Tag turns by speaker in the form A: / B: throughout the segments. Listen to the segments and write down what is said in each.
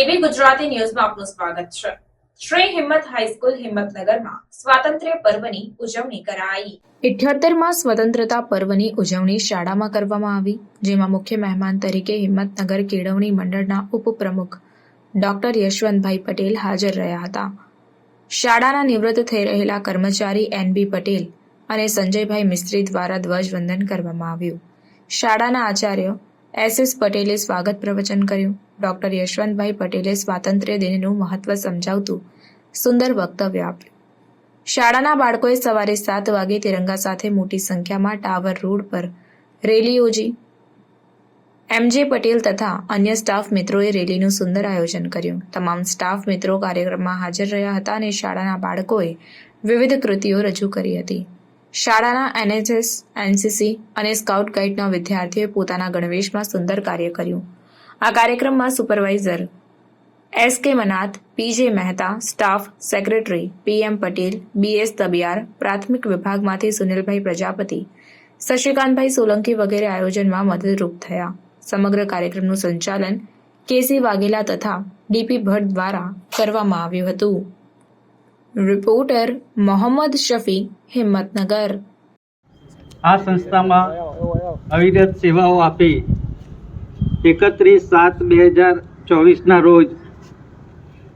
A: એબી ગુજરાતી ન્યૂઝમાં આપનું સ્વાગત છે. શ્રી હિંમત હાઈસ્કૂલ હિંમતનગરમાં સ્વાતંત્ર્ય પર્વની ઉજવણી કરાઈ. ઇઠ્યોતેરમાં સ્વતંત્રતા પર્વની ઉજવણી શાળામાં કરવામાં આવી, જેમાં મુખ્ય મહેમાન તરીકે હિંમતનગર કેળવણી મંડળના ઉપપ્રમુખ ડોક્ટર યશવંતભાઈ પટેલ હાજર રહ્યા હતા. શાળાના નિવૃત્ત થઈ રહેલા કર્મચારી એન બી પટેલ અને સંજયભાઈ મિસ્ત્રી દ્વારા ધ્વજવંદન કરવામાં આવ્યું. શાળાના આચાર્ય એસ એસ પટેલે સ્વાગત પ્રવચન કર્યું. ડોક્ટર યશવંતભાઈ પટેલે સ્વાતંત્ર્ય દિનનું મહત્વ સમજાવતું સુંદર વક્તવ્ય આપ્યું. શાળાના બાળકોએ સવારે સાત વાગે તિરંગા સાથે મોટી સંખ્યામાં ટાવર રોડ પર રેલી યોજી. એમજે પટેલ તથા અન્ય સ્ટાફ મિત્રોએ રેલીનું સુંદર આયોજન કર્યું. તમામ સ્ટાફ મિત્રો કાર્યક્રમમાં હાજર રહ્યા હતા અને શાળાના બાળકોએ વિવિધ કૃતિઓ રજૂ કરી હતી. શાળાના એનએચએસ, એનસીસી અને સ્કાઉટ ગાઈડના વિદ્યાર્થીઓએ પોતાના ગણવેશમાં સુંદર કાર્ય કર્યું. આ કાર્યક્રમમાં supervisor S K Manath PJ Mehta, staff secretary PM Patel BS તબિયાર પ્રાથમિક વિભાગમાંથી સુનિલભાઈ પ્રજાપતિ, શશિકાંતભાઈ સોલંકી વગેરે આયોજનમાં મદદરૂપ થયા. સમગ્ર કાર્યક્રમનું સંચાલન કેસી વાઘેલા તથા ડીપી ભટ્ટ દ્વારા કરવામાં આવ્યું હતું. રિપોર્ટર મોહમ્મદ શફી, હિંમતનગર.
B: આ સંસ્થામાં અવિરત સેવાઓ આપી એકત્રીસ સાત બે હજાર ચોવીસના રોજ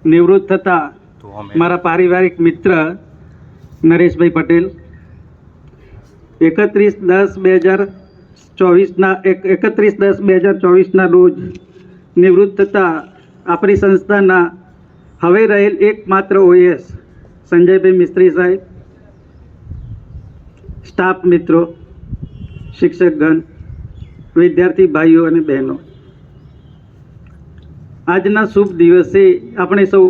B: નિવૃત્ત થતા મારા પારિવારિક મિત્ર નરેશભાઈ પટેલ એકત્રીસ દસ બે હજાર ચોવીસના એક એકત્રીસ દસ બે હજાર ચોવીસના રોજ નિવૃત્ત થતા આપણી સંસ્થાના હવે રહેલ એકમાત્ર ઓએસ સંજયભાઈ મિસ્ત્રી સાહેબ, સ્ટાફ મિત્રો, શિક્ષકગણ, વિદ્યાર્થી ભાઈઓ અને બહેનો. આજના શુભ દિવસે આપણે સૌ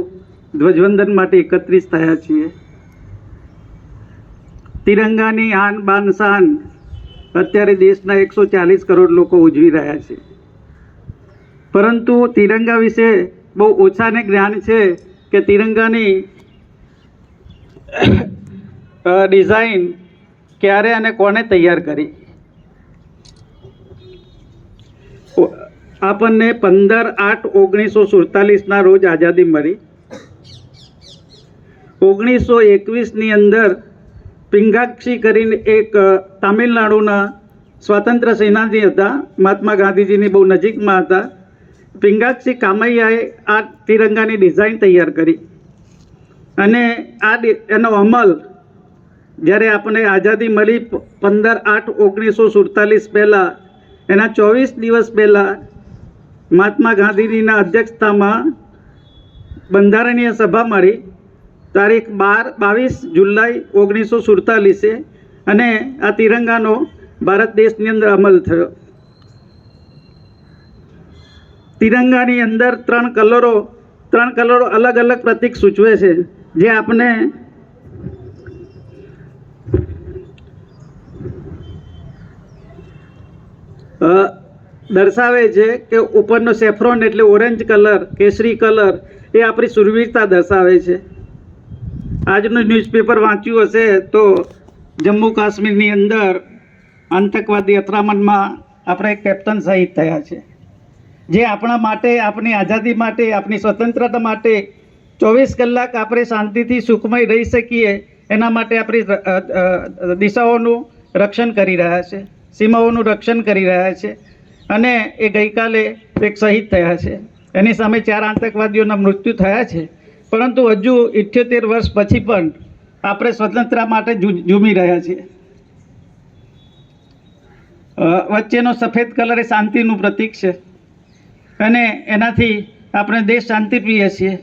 B: ધ્વજવંદન માટે એકત્રિત થયા છીએ. તિરંગાની આન બાન શાન અત્યારે દેશના એકસો ચાલીસ કરોડ લોકો ઉજવી રહ્યા છે. પરંતુ તિરંગા વિશે બહુ ઓછાને જ્ઞાન છે કે તિરંગાની ડિઝાઇન ક્યારે અને કોને તૈયાર કરી? આપણને પંદર આઠ ઓગણીસો સુડતાલીસના રોજ આઝાદી મળી. ઓગણીસો એકવીસની અંદર પિંગાક્ષી કરીને એક તામિલનાડુના સ્વાતંત્ર્ય સેનાની હતા, મહાત્મા ગાંધીજીની બહુ નજીકમાં હતા. પિંગાક્ષી કામૈયાએ આ તિરંગાની ડિઝાઇન તૈયાર કરી. અને આ એનો અમલ જ્યારે આપણને આઝાદી મળી પંદર આઠ ઓગણીસો સુડતાલીસ પહેલાં, એના ચોવીસ દિવસ પહેલાં મહાત્મા ગાંધીજીના અધ્યક્ષતામાં બંધારણીય સભા મળી. તારીખ બાર, બાવીસ જુલાઈ ઓગણીસો સુડતાલીસે અને આ તિરંગાનો ભારત દેશની અંદર અમલ થયો. તિરંગાની અંદર ત્રણ કલરો ત્રણ કલરો અલગ અલગ પ્રતીક સૂચવે છે. જે આપણે દર્શાવે છે કે ઉપરનો સેફ્રોન એટલે ઓરેન્જ કલર કેસરી કલર એ આપણી સુરવીરતા દર્શાવે છે. આજનું ન્યૂઝપેપર વાંચ્યું હશે તો જમ્મુ કાશ્મીરની અંદર આતંકવાદી અથડામણમાં આપણે કેપ્ટન શહીદ થયા છે. જે આપણા માટે આપણી આઝાદી માટે આપણી સ્વતંત્રતા માટે ચોવીસ કલાક આપણે શાંતિથી સુખમય રહી શકીએ, એના માટે આપણી દિશાઓનું રક્ષણ કરી રહ્યા છે, સીમાઓનું રક્ષણ કરી રહ્યા છે અને એ ગઈકાલે એક શહીદ થયા છે. એની સામે ચાર આતંકવાદીઓના મૃત્યુ થયા છે. પરંતુ હજુ ઇઠ્યોતેર વર્ષ પછી પણ આપણે સ્વતંત્રતા માટે ઝૂમી રહ્યા છીએ. વચ્ચેનો સફેદ કલર એ શાંતિનું પ્રતીક છે. અને એનાથી આપણે દેશ શાંતિપ્રિય છીએ.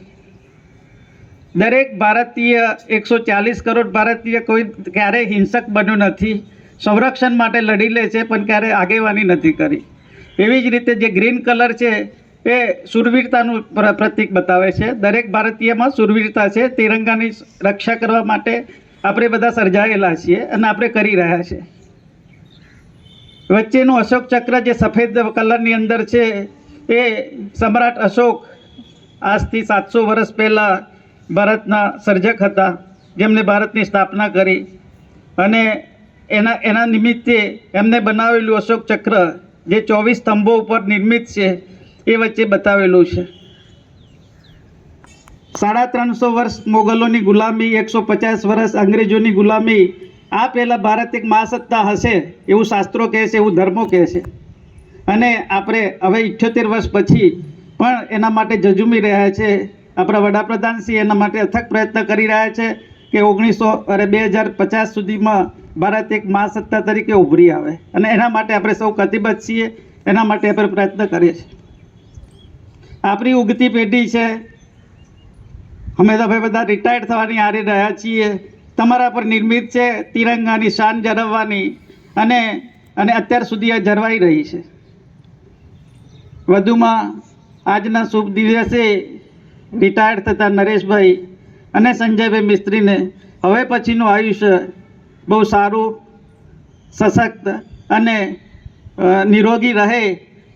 B: દરેક ભારતીય એકસો ચાલીસ કરોડ ભારતીય કોઈ ક્યારેય હિંસક બન્યું નથી. સંરક્ષણ માટે લડી લે છે, પણ ક્યારેય આગેવાની નથી કરી. એવી જ રીતે જે ગ્રીન કલર છે, એ સુરવીરતાનું પ્ર- પ્રતીક બતાવે છે. દરેક ભારતીયમાં સુરવીરતા છે. તિરંગાની રક્ષા કરવા માટે આપણે બધા સર્જાયેલા છીએ અને આપણે કરી રહ્યા છીએ. વચ્ચેનું અશોક ચક્ર જે સફેદ કલરની અંદર છે, એ સમ્રાટ અશોક આજથી સાતસો વર્ષ પહેલાં ભારતના સર્જક હતા જેમણે ભારતની સ્થાપના કરી અને એના એના નિમિત્તે એમને બનાવેલું અશોક ચક્ર, જે ચોવીસ સ્તંભો ઉપર નિર્મિત છે, એ વચ્ચે બતાવેલું છે. સાડા ત્રણસો વર્ષ મોગલોની ગુલામી, એકસો પચાસ વર્ષ અંગ્રેજોની ગુલામી, આ પહેલાં ભારત એક મહાસત્તા હશે એવું શાસ્ત્રો કહે છે, એવું ધર્મો કહે છે. અને આપણે હવે ઇઠ્યોતેર વર્ષ પછી પણ એના માટે જજુમી રહ્યા છે. આપણા વડાપ્રધાનશ્રી એના માટે અથક પ્રયત્ન કરી રહ્યા છે કે ઓગણીસો અરે બે હજાર પચાસ સુધીમાં ભારત એક મહાસત્તા તરીકે ઉભરી આવે. અને એના માટે આપણે સૌ કતિબદ્ધ છીએ, એના માટે આપણે પ્રયત્ન કરીએ છીએ. આપણી ઉગતી પેઢી છે, અમે તો ભાઈ બધા રિટાયર્ડ થવાની હારી રહ્યા છીએ. તમારા પર નિર્મિત છે તિરંગાની શાન જરવવાની અને અને અત્યાર સુધી આ જળવાઈ રહી છે. વધુમાં આજના શુભ દિવસે રિટાયર્ડ થતા નરેશભાઈ અને સંજયભાઈ મિસ્ત્રીને હવે પછીનું આયુષ્ય બહુ સારું, સશક્ત અને નિરોગી રહે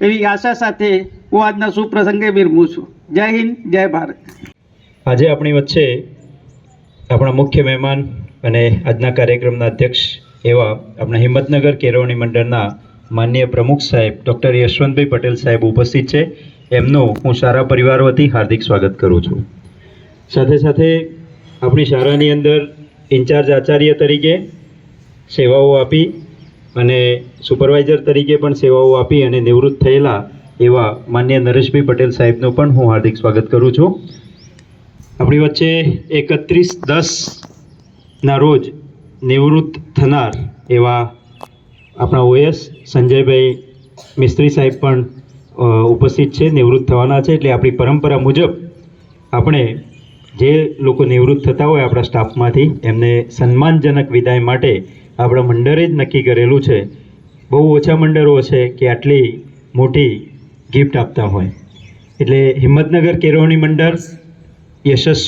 B: એવી આશા સાથે હું આજના સુપ્રસંગે પ્રસંગે બિરમું છું. જય હિન્દ, જય ભારત.
C: આજે આપણી વચ્ચે આપણા મુખ્ય મહેમાન અને આજના કાર્યક્રમના અધ્યક્ષ એવા આપણા હિંમતનગર કેરવણી મંડળના માનનીય પ્રમુખ સાહેબ ડૉક્ટર યશવંતભાઈ પટેલ સાહેબ ઉપસ્થિત છે. એમનું હું સારા પરિવાર વતી હાર્દિક સ્વાગત કરું છું. સાથે સાથે આપણી શાળાની અંદર ઇન્ચાર્જ આચાર્ય તરીકે સેવાઓ આપી અને સુપરવાઇઝર તરીકે પણ સેવાઓ આપી અને નિવૃત્ત થયેલા એવા માન્ય નરેશભાઈ પટેલ સાહેબનું પણ હું હાર્દિક સ્વાગત કરું છું. આપણી વચ્ચે એકત્રીસ દસના રોજ નિવૃત્ત થનાર એવા આપણા ઓએસ સંજયભાઈ મિસ્ત્રી સાહેબ પણ ઉપસ્થિત છે, નિવૃત્ત થવાના છે, એટલે આપણી પરંપરા મુજબ આપણે જે લોકો નિવૃત્ત થતા હોય આપણા સ્ટાફમાંથી, એમને સન્માનજનક વિદાય માટે આપણા મંડળે જ નક્કી કરેલું છે. બહુ ઓછા મંડળો છે કે આટલી મોટી ગિફ્ટ આપતા હોય. એટલે હિંમતનગર કેરવણી મંડળ યશસ્વી